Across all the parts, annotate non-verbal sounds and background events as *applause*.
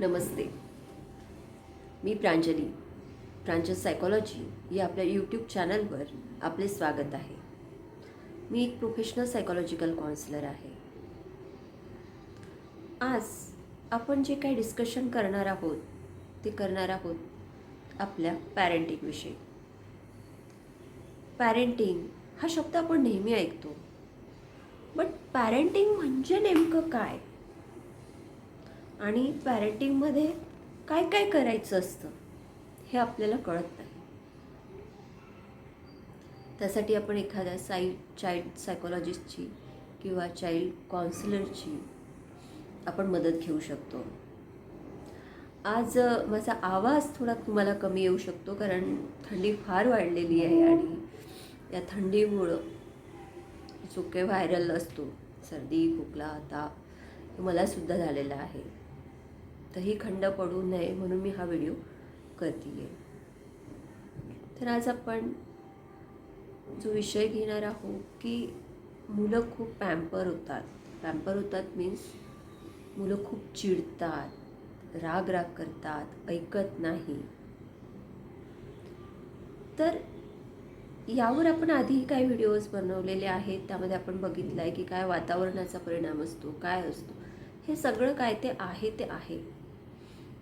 नमस्ते. मी प्रांजली प्रांजल psychology या आपल्या YouTube चॅनलवर आपले स्वागत आहे. मी एक प्रोफेशनल सायकॉलॉजिकल काउन्सिलर आहे. आज आपण जे काही डिस्कशन करणार आहोत ते करणार आहोत आपल्या पॅरेंटिंगविषयी पॅरेंटिंग हा शब्द आपण नेहमी ऐकतो. बट पॅरेंटिंग म्हणजे नेमकं काय? आणि पॅरेंटिंगमध्ये काय काय करायचं असतं हे आपल्याला कळत नाही. त्यासाठी आपण एखाद्या साई चाइल्ड सायकोलॉजिस्टची किंवा चाइल्ड काउन्सिलरची आपण मदत घेऊ शकतो. आज माझा आवाज थोडा तुम्हाला कमी येऊ शकतो कारण थंडी फार वाढलेली आहे आणि या थंडीमुळं जो काही व्हायरल असतो. सर्दी खोकला ताप हे मलासुद्धा झालेला आहे. तर खंड पडू नये म्हणून मी हा व्हिडिओ करते आहे तर आज आपण जो विषय घेणार आहोत की मुलं खूप पॅम्पर होतात. पॅम्पर होतात मीन्स मुलं खूप चिडतात राग राग करतात ऐकत नाही. तर यावर आपण आधी काही व्हिडिओज बनवलेले आहेत. त्यामध्ये आपण बघितलं आहे की काय वातावरणाचा परिणाम असतो काय असतो. हे सगळं काय ते आहे ते आहे.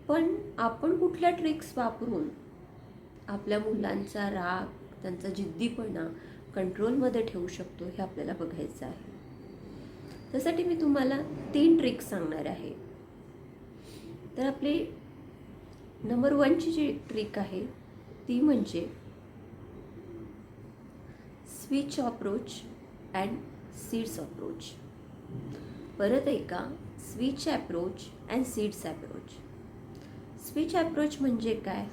पण आपण कुठल्या ट्रिक्स वापरून आपल्या मुलांचा राग त्यांचा जिद्दीपणा कंट्रोलमध्ये ठेवू शकतो हे आपल्याला बघायचं आहे. त्यासाठी मी तुम्हाला तीन ट्रिक्स सांगणार आहे. तर आपली नंबर वनची जी ट्रिक आहे ती म्हणजे switch approach and seeds approach परत एका switch approach and seeds approach switch approach म्हणजे काय?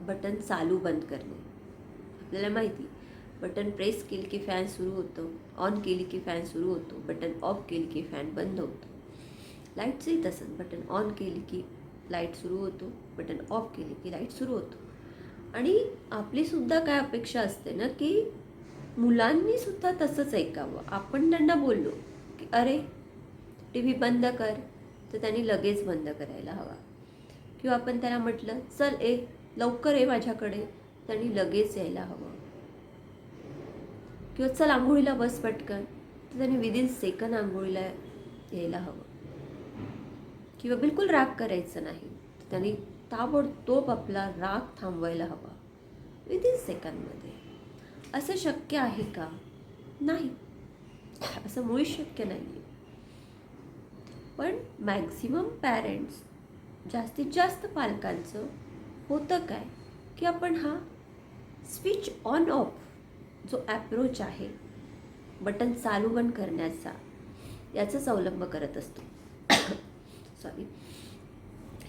बटन चालू बंद करणे. आपल्याला माहिती बटन प्रेस केली की फॅन सुरू होतं ऑन केली की फॅन सुरू होतो बटन ऑफ केली की फॅन बंद होतो. लाईटचंही तसंच बटन ऑन केली की लाइट सुरू होतो बटन ऑफ केली की लाइट सुरू होतो. आणि आपलीसुद्धा काय अपेक्षा असते ना की मुलांनीसुद्धा तसंच ऐकावं. आपण त्यांना बोललो की अरे टी व्ही बंद कर. तर त्यांनी लगेच बंद करायला हवा. किंवा आपण त्याला म्हटलं चल ए लवकर ये माझ्याकडे. त्यांनी लगेच यायला हवं. किंवा चल आंघोळीला बस पटकन. तर त्यांनी विदिन सेकंद आंघोळीला यायला हवं. किंवा बिलकुल राग करायचं नाही. त्यांनी ताबडतोब आपला राग थांबवायला हवा. विदिन सेकंदमध्ये असं शक्य आहे का? नाही. असं मुळीच शक्य नाही आहे पण मॅक्झिमम पॅरेंट्स जास्तीत जास्त पालकांचं होतं काय? की आपण हा स्विच ऑन ऑफ जो ॲप्रोच आहे बटन चालू बंद करण्याचा याचाच अवलंब करत असतो. *coughs* सॉरी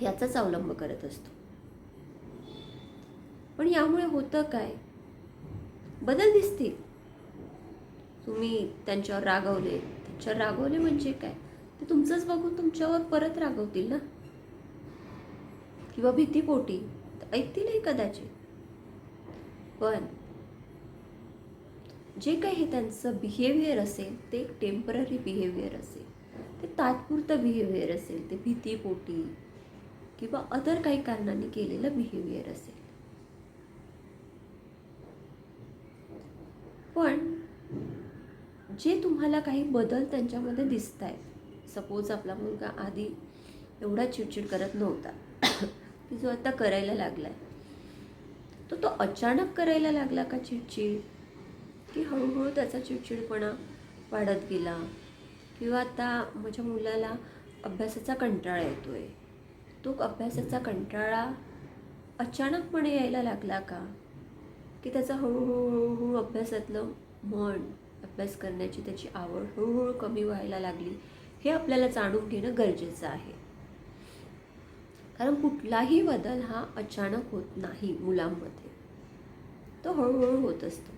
याचाच अवलंब करत असतो. पण यामुळे होतं काय? बदल दिसतील. तुम्ही त्यांच्यावर रागवले. त्यांच्यावर रागवले म्हणजे काय? ते तुमचंच बघून तुमच्यावर परत रागवतील ना? किंवा भीतीपोटी तर ऐकतीलही कदाचित. पण जे काही त्यांचं बिहेवियर असेल ते एक टेंपररी बिहेवियर असेल ते तात्पुरतं बिहेवियर असेल ते भीतीपोटी किंवा अदर काही कारणाने केलेलं बिहेवियर असेल. पण जे तुम्हाला काही बदल त्यांच्यामध्ये दिसत आहेत सपोज आपला मुलगा आधी एवढा चिडचिड करत नव्हता की जो आता करायला लागला आहे तो तो अचानक करायला लागला का चिडचिड? की हळूहळू त्याचा चिडचिडपणा वाढत गेला. किंवा आता माझ्या मुलाला अभ्यासाचा कंटाळा येतो आहे तो अभ्यासाचा कंटाळा अचानकपणे यायला लागला का? की त्याचा हळूहळू हळूहळू अभ्यासातलं मन अभ्यास करण्याची त्याची आवड हळूहळू कमी व्हायला लागली हे आपल्याला जाणून घेणं गरजेचं आहे. कारण कुठलाही बदल हा अचानक होत नाही मुलांमध्ये. तो हळूहळू होत असतो.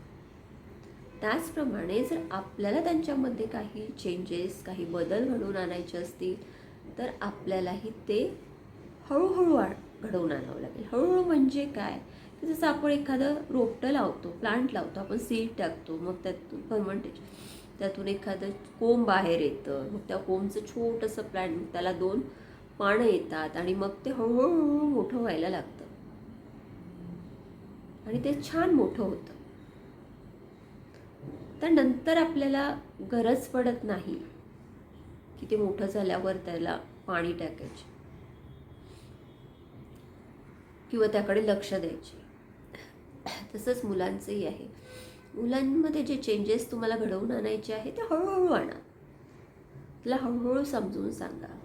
त्याचप्रमाणे जर आपल्याला त्यांच्यामध्ये काही चेंजेस काही बदल घडवून आणायचे असतील तर आपल्यालाही ते हळूहळू आ घडवून आणावं लागेल. हळूहळू म्हणजे काय? की जसं आपण एखादं रोपटं लावतो प्लांट लावतो आपण सीड टाकतो मग त्यातून फर्मंटेशन त्यातून एखादं कोंब बाहेर येतं मग त्या कोंबचं छोटंसं प्लांट त्याला दोन पानं येतात आणि मग ते हळूहळू मोठं व्हायला लागतं. आणि ते छान मोठं होतं. तर नंतर आपल्याला गरज पडत नाही की ते मोठं झाल्यावर त्याला पाणी टाकायचे. किंवा त्याकडे लक्ष द्यायचे. तसंच मुलांचंही आहे. मुलांमध्ये जे चेंजेस तुम्हाला घडवून आणायचे आहे ते हळूहळू आणा. त्याला हळूहळू समजून सांगा.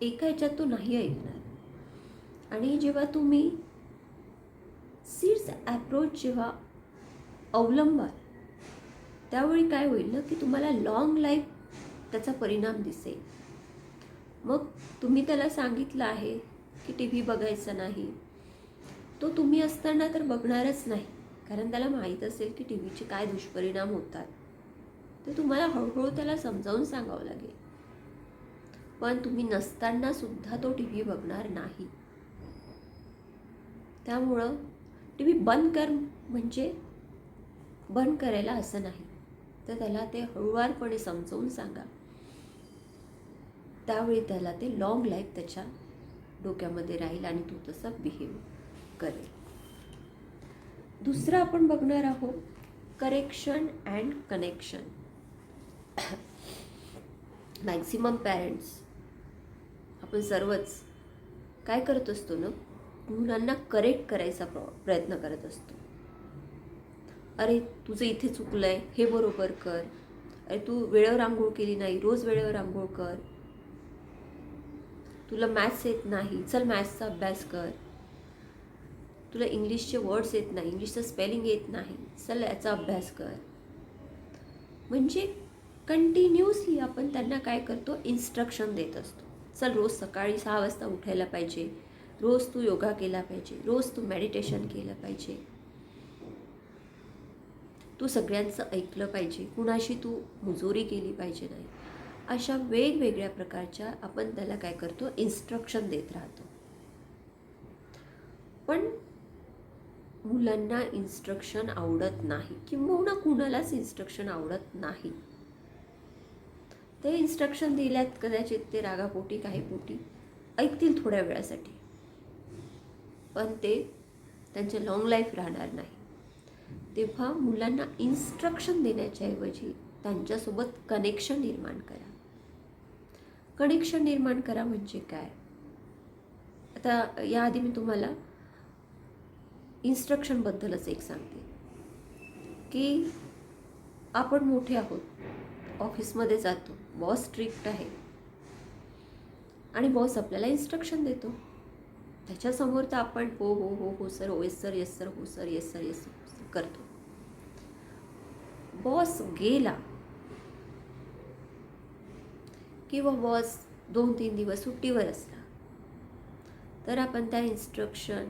एका ह्याच्यात तो नाही ऐकणार. आणि जेव्हा तुम्ही सीड्स ॲप्रोच जेव्हा अवलंबाल त्यावेळी काय होईल ना की तुम्हाला लॉंग लाईफ त्याचा परिणाम दिसेल. मग तुम्ही त्याला सांगितलं आहे की टी व्ही बघायचा नाही. तो तुम्ही असताना तर बघणारच नाही कारण त्याला माहीत असेल की टी व्हीचे काय दुष्परिणाम होतात. ते तुम्हाला हळूहळू त्याला समजावून सांगावं लागेल. पण तुम्ही नसताना सुद्धा तो टी व्ही बघणार नाही. त्यामुळं टी व्ही बंद कर म्हणजे बंद करायला असं नाही. तर त्याला ते हळुवारपणे समजवून सांगा. त्यावेळी त्याला ते लॉंग लाईफ त्याच्या डोक्यामध्ये राहील आणि तो तसा बिहेव करेल. दुसरं आपण बघणार आहोत correction and connection maximum parents आपण सर्वच काय करत असतो ना मुलांना करेक्ट करायचा प्रयत्न करत असतो. अरे तुझं इथे चुकलं आहे हे बरोबर कर. अरे तू वेळेवर आंघोळ केली नाही रोज वेळेवर आंघोळ कर. तुला मॅथ्स येत नाही चल मॅथ्सचा अभ्यास कर. तुला इंग्लिशचे वर्ड्स येत नाही इंग्लिशचं स्पेलिंग येत नाही चल याचा अभ्यास कर. म्हणजे कंटिन्युअसली आपण त्यांना काय करतो इन्स्ट्रक्शन देत असतो. चल रोज सकाळी सहा वाजता उठायला पाहिजे. रोज तू योगा केला पाहिजे. रोज तू मेडिटेशन केलं पाहिजे. तू सगळ्यांचं ऐकलं पाहिजे. कुणाशी तू मुजोरी केली पाहिजे नाही. अशा वेगवेगळ्या प्रकारच्या आपण त्याला काय करतो? इन्स्ट्रक्शन देत राहतो. पण मुलांना इन्स्ट्रक्शन आवडत नाही किंबहुना कुणालाच इन्स्ट्रक्शन आवडत नाही. ते इन्स्ट्रक्शन दिल्यात कदाचित ते रागापोटी काही पोटी ऐकतील थोड्या वेळासाठी. पण ते त्यांचे लॉंग लाईफ राहणार नाही. तेव्हा मुलांना इन्स्ट्रक्शन देण्याच्या ऐवजी त्यांच्यासोबत कनेक्शन निर्माण करा. कनेक्शन निर्माण करा म्हणजे काय? आता याआधी मी तुम्हाला इन्स्ट्रक्शनबद्दलच एक सांगते. की आपण मोठे आहोत ऑफिसमध्ये जातो. बॉस स्ट्रिक्ट आहे. आणि बॉस आपल्याला इन्स्ट्रक्शन देतो. त्याच्यासमोर तर आपण हो हो हो हो sir oh yes sir yes sir हो sir yes sir yes sir करतो. बॉस गेला किंवा बॉस दोन तीन दिवस सुट्टीवर असला तर आपण त्या इन्स्ट्रक्शन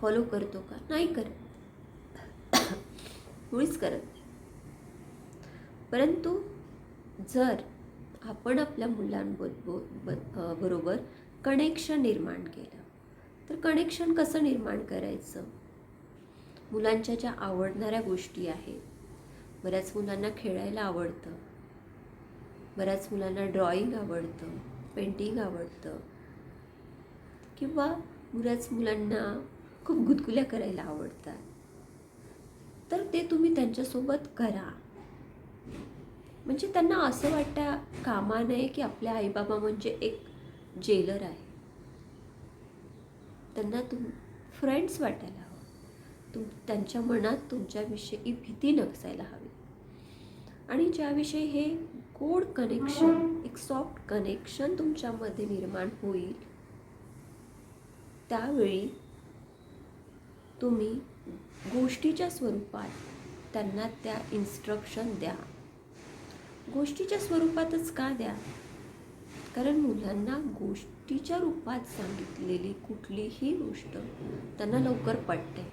फॉलो करतो का? नाही करत. *coughs* मुळीच करत नाही. परंतु जर आपण आपल्या मुलांबरोबर बरोबर कनेक्शन निर्माण केलं. तर कनेक्शन कसं निर्माण करायचं? मुलांच्या ज्या आवडणाऱ्या गोष्टी आहेत बऱ्याच मुलांना खेळायला आवडतं बऱ्याच मुलांना ड्रॉइंग आवडतं पेंटिंग आवडतं किंवा बऱ्याच मुलांना खूप गुदगुल्या करायला आवडतात. तर ते तुम्ही त्यांच्यासोबत करा. म्हणजे त्यांना असं वाटता कामा नये की आपल्या आईबाबा म्हणजे एक जेलर आहे. त्यांना तुम फ्रेंड्स वाटायला हवं. तुम त्यांच्या मनात तुमच्याविषयी भीती नसायला हवी. आणि ज्याविषयी हे गोड कनेक्शन एक सॉफ्ट कनेक्शन तुमच्यामध्ये निर्माण होईल त्यावेळी तुम्ही गोष्टीच्या स्वरूपात त्यांना त्या इन्स्ट्रक्शन द्या. गोष्टीच्या स्वरूपातच का द्या? कारण मुलांना गोष्टीच्या रूपात सांगितलेली कुठलीही गोष्ट त्यांना लवकर पटते.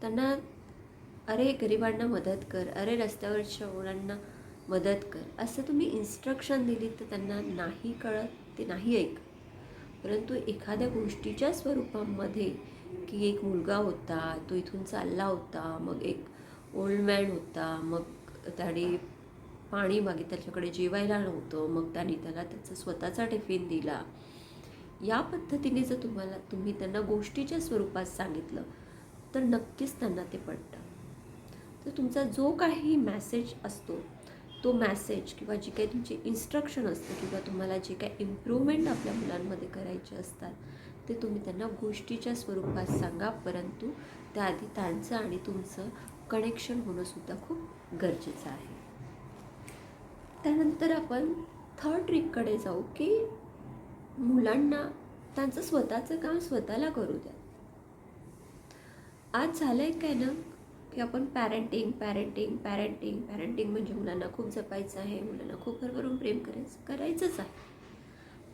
त्यांना अरे गरिबांना मदत कर. अरे रस्त्यावरच्या मुलांना मदत कर. असं तुम्ही इन्स्ट्रक्शन दिली तर त्यांना नाही कळत ते नाही ऐक परंतु एखाद्या गोष्टीच्या स्वरूपामध्ये की एक मुलगा होता तो इथून चालला होता मग एक ओल्ड मॅन होता मग त्याने पाणी मागे त्याच्याकडे जेवायला नव्हतं मग त्यांनी त्याला त्याचा स्वतःचा टिफिन दिला. या पद्धतीने जर तुम्हाला तुम्ही त्यांना गोष्टीच्या स्वरूपात सांगितलं तर नक्कीच त्यांना ते पडतं तर तुमचा जो काही मॅसेज असतो तो मॅसेज किंवा जी काही तुमची इन्स्ट्रक्शन असते किंवा तुम्हाला जे काही इम्प्रूव्हमेंट आपल्या मुलांमध्ये करायचे असतात ते तुम्ही त्यांना गोष्टीच्या स्वरूपात सांगा परंतु त्याआधी त्यांचं आणि तुमचं कनेक्शन होणंसुद्धा खूप गरजेचं आहे. त्यानंतर आपण थर्ड ट्रिककडे जाऊ की मुलांना त्यांचं स्वतःचं काम स्वतःला करू द्या. आज झालं आहे काय ना की आपण पॅरेंटिंग पॅरेंटिंग पॅरेंटिंग पॅरेंटिंग म्हणजे मुलांना खूप जपायचं आहे मुलांना खूप भरभरून प्रेम करायचं करायचंच आहे.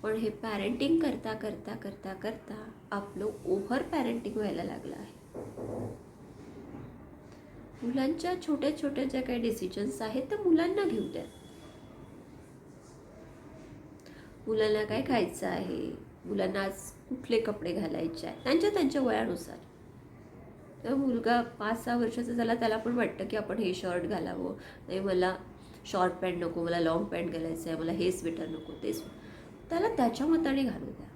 पण हे पॅरेंटिंग करता करता करता करता आपलं ओव्हर पॅरेंटिंग व्हायला लागलं आहे. मुलांच्या छोट्या छोट्या ज्या काही डिसिजन्स आहेत त्या मुलांना घेऊ द्या. मुलांना काय खायचं आहे? मुलांना आज कुठले कपडे घालायचे आहेत? त्यांच्या त्यांच्या वयानुसार. तर मुलगा पाच सहा वर्षाचा झाला त्याला पण वाटतं की आपण हे शर्ट घालावं. नाही मला शॉर्ट पॅन्ट नको मला लॉंग पॅन्ट घालायचं आहे मला हे स्वेटर नको ते त्याला त्याच्या मताने घालू द्या.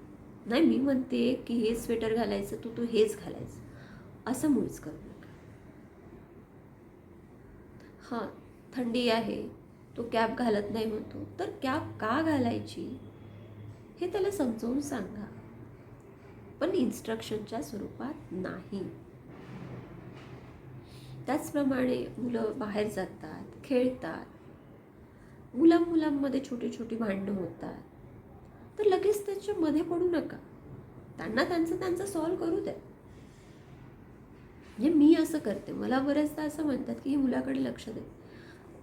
नाही मी म्हणते की हे स्वेटर घालायचं तू तू हेच घालायचं. असं मुळीच करू हां थंडी आहे तो कॅप घालत नाही म्हणतो. तर कॅप का घालायची? हे त्याला समजावून सांगा. पण इन्स्ट्रक्शनच्या स्वरूपात नाही. त्याचप्रमाणे मुलं बाहेर जातात खेळतात. मुला मुलांमध्ये छोटी छोटी भांडणं होतात. तर लगेच त्याच्यामध्ये पडू नका. त्यांना त्यांचं त्यांचं सॉल्व करू द्या. म्हणजे मी असं करते. मला बऱ्याचदा असं म्हणतात की ही मुलाकडे लक्ष दे.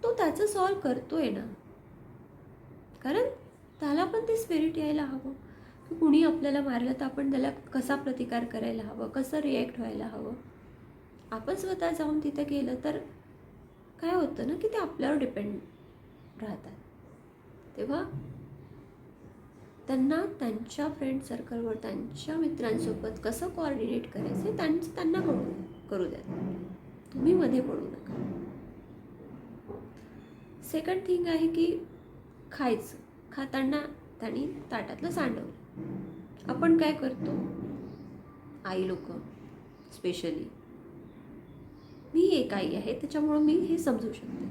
तो त्याचं सॉल्व करतोय ना. कारण त्याला पण ते स्पिरिट यायला हवं. की कुणी आपल्याला मारलं तर आपण त्याला कसा प्रतिकार करायला हवं? कसं रिॲक्ट व्हायला हवं? आपण स्वतः जाऊन तिथे गेलं तर काय होतं ना की ते आपल्यावर डिपेंड राहतात. तेव्हा त्यांना त्यांच्या फ्रेंड सर्कलवर त्यांच्या मित्रांसोबत कसं कोऑर्डिनेट करायचं हे त्यांचं त्यांना करू करू द्या. तुम्ही मध्ये पडू नका. सेकंड थिंग आहे की खायचं. खाताना त्यांनी ताटातलं सांडवलं. आपण काय करतो? आई लोक स्पेशली मी एक आई आहे त्याच्यामुळं मी हे समजू शकते.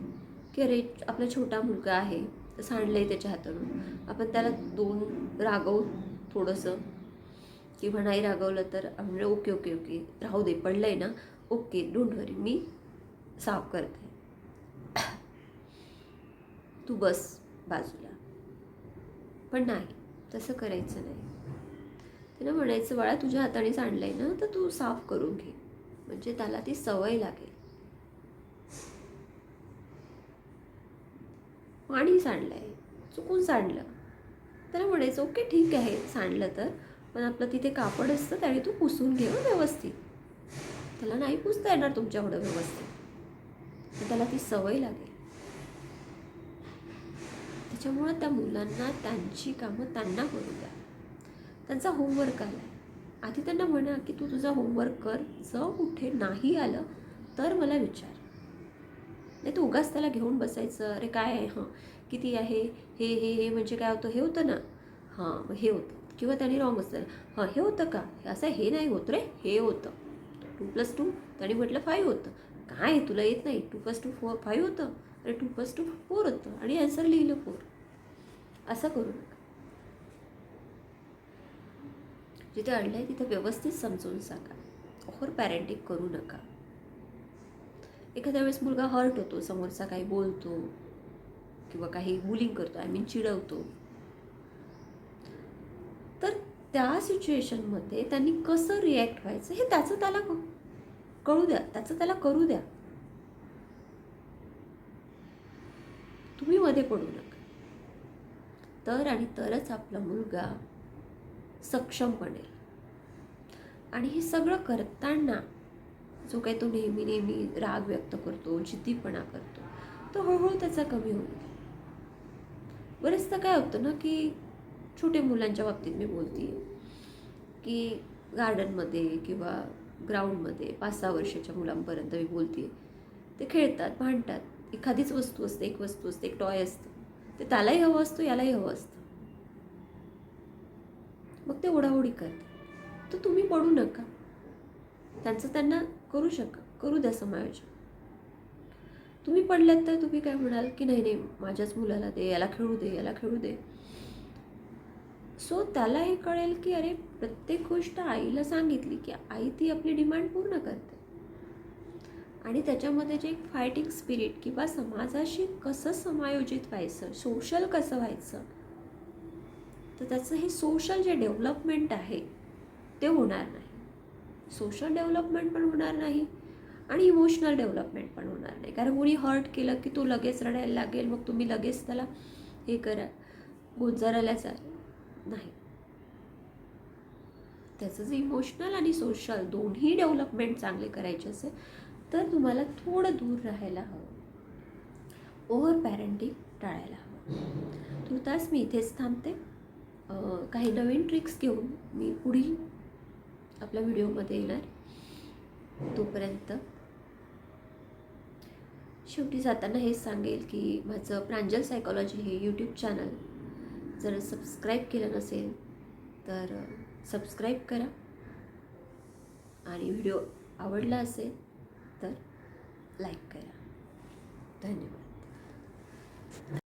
की अरे आपला छोटा मुलगा आहे. तर सांडलं आहे त्याच्या हातातून आपण त्याला दोन रागवू थोडंसं. किंवा नाही रागवलं तर म्हणजे ओके ओके ओके. राहू दे पडलं आहे ना? ओके डोंट वरी मी साफ करते. *clears throat* तू बस बाजूला. पण नाही तसं करायचं नाही. त्यानं म्हणायचं बाळा तुझ्या हाताने सांडलं आहे ना? तर तू साफ करून घे. म्हणजे त्याला ती सवय लागेल. पाणी सांडलं आहे चुकून सांडलं. त्याला म्हणायचं ओके ठीक आहे सांडलं तर. पण आपलं तिथे कापड असतं त्याने तू पुसून घे व्यवस्थित. त्याला नाही पुसता येणार तुमच्याकडं व्यवस्थित. तर त्याला ती सवय लागेल. त्याच्यामुळं त्या मुलांना त्यांची कामं त्यांना करू द्या. त्यांचा होमवर्क आला आहे आधी त्यांना म्हणा की तू तुझा होमवर्क कर. जर कुठे नाही आलं तर मला विचार. नाही तू उगाच त्याला घेऊन बसायचं. अरे काय आहे हां? किती आहे? हे हे हे म्हणजे काय होतं? हे होतं ना? हां हे होतं. किंवा त्याने रॉंग असतं. हां हे होतं का? असं हे नाही होत रे हे होतं. टू प्लस टू त्याने म्हटलं फाईव्ह होतं. काय? तुला येत नाही. Two plus two four five होतं. अरे टू प्लस टू फोर होतं. आणि आन्सर लिहिलं फोर असं करू नका. जिथे अडलं आहे तिथे व्यवस्थित समजून सांगा. ओव्हर पॅरेंटिंग करू नका. एखाद्या वेळेस मुलगा हर्ट होतो समोरचा काही बोलतो किंवा काही बुलिंग करतो आय मीन चिडवतो. तर त्या सिच्युएशनमध्ये त्यांनी कसं रिॲक्ट व्हायचं हे त्याचं त्याला क- कळू द्या त्याचं त्याला करू द्या. तुम्ही मध्ये पडू नका. तर आणि तरच आपला मुलगा सक्षम बनेल. आणि हे सगळं करताना जो काही तो नेहमी नेहमी राग व्यक्त करतो जिद्दीपणा करतो तो हळूहळू त्याचा कमी होईल बरेचदा काय होतं ना की छोटे मुलांच्या बाबतीत मी बोलते की गार्डनमध्ये किंवा ग्राउंडमध्ये पाच सहा वर्षाच्या मुलांपर्यंत मी बोलते ते खेळतात भांडतात. एखादीच वस्तू असते एक वस्तू असते एक टॉय असतं. ते त्यालाही हवं असतं यालाही हवं असतं. मग ते ओढाओढी करते तर तुम्ही पडू नका. त्यांचं त्यांना करू शक करू द्या समायोजन. तुम्ही पडल्यात तर तुम्ही काय म्हणाल की नाही नाही माझ्याच मुलाला दे याला खेळू दे याला खेळू दे. सो त्याला हे कळेल की अरे प्रत्येक गोष्ट आईला सांगितली की आई ती आपली डिमांड पूर्ण करते. आणि त्याच्यामध्ये जे एक फायटिंग स्पिरिट किंवा समाजाशी कसं समायोजित व्हायचं सोशल कसं व्हायचं तर त्याचं हे सोशल जे डेव्हलपमेंट आहे ते होणार नाही. सोशल डेव्हलपमेंट पण होणार नाही आणि इमोशनल डेव्हलपमेंट पण होणार नाही. कारण कोणी हर्ट केलं की तो लगेच रडायला लागेल मग तुम्ही लगेच त्याला हे करा गोंजारायला जा नाही. त्याचं जे इमोशनल आणि सोशल दोन्ही डेव्हलपमेंट चांगले करायचे असेल तर तुम्हाला थोडं दूर राहायला हवं. ओव्हर पॅरेंटिंग टाळायला हवं. तुर्तास मी इथेच थांबते. काही नवीन ट्रिक्स घेऊन मी पुढील आपल्या व्हिडिओमध्ये येणार. तोपर्यंत शेवटी जाताना हेच सांगेल की माझं प्रांजल सायकॉलॉजी हे यूट्यूब चॅनल जर सबस्क्राईब केलं नसेल तर सबस्क्राईब करा. आणि व्हिडिओ आवडला असेल तर लाईक करा. धन्यवाद.